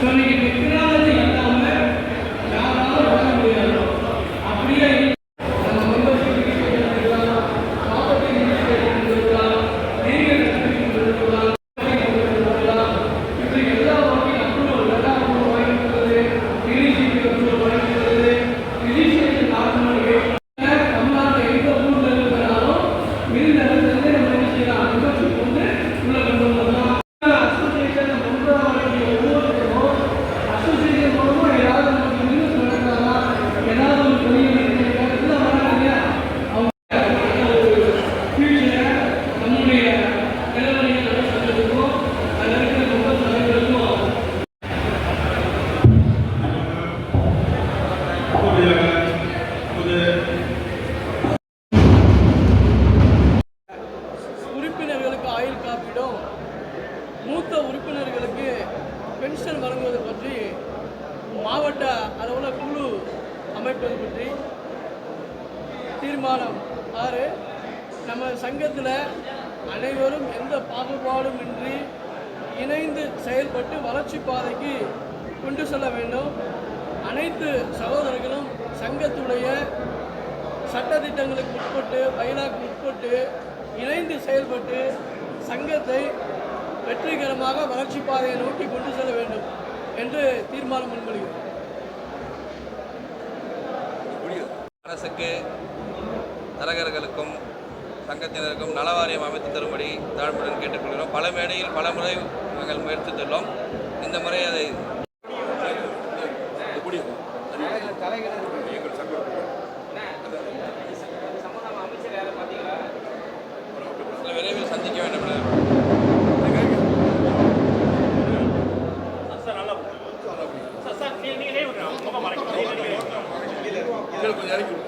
తొమ్మిది విత్తనాలు உறுப்பினர்களுக்கு ஆயுள் காப்பீடும் மூத்த உறுப்பினர்களுக்கு பென்ஷன் வழங்குவது பற்றி மாவட்ட அளவில் குழு அமைப்பது பற்றி தீர்மானம். ஆறு நம்ம சங்கத்தில் அனைவரும் எந்த பாகுபாடும் இன்றி இணைந்து செயல்பட்டு வளர்ச்சி பாதைக்கு கொண்டு செல்ல வேண்டும். அனைத்து சகோதரர்களும் சங்கத்துடைய சட்டத்திட்டங்களுக்கு உட்பட்டு பயிலாக்கு உட்பட்டு இணைந்து செயல்பட்டு சங்கத்தை வெற்றிகரமாக வளர்ச்சி பாதையை நோக்கி கொண்டு செல்ல வேண்டும் என்று தீர்மானம் முன்மொழிகிறோம். அரசுக்கு தரகர்களுக்கும் சங்கத்தினருக்கும் நலவாரியம் அமைத்து தரும்படி தாழ்மையுடன் கேட்டுக்கொள்கிறோம். பல மேடையில் பல முறை நாங்கள் முயற்சித்துள்ளோம். இந்த முறை அதை சந்திக்க வேண்டும் கொஞ்சம் இறக்கி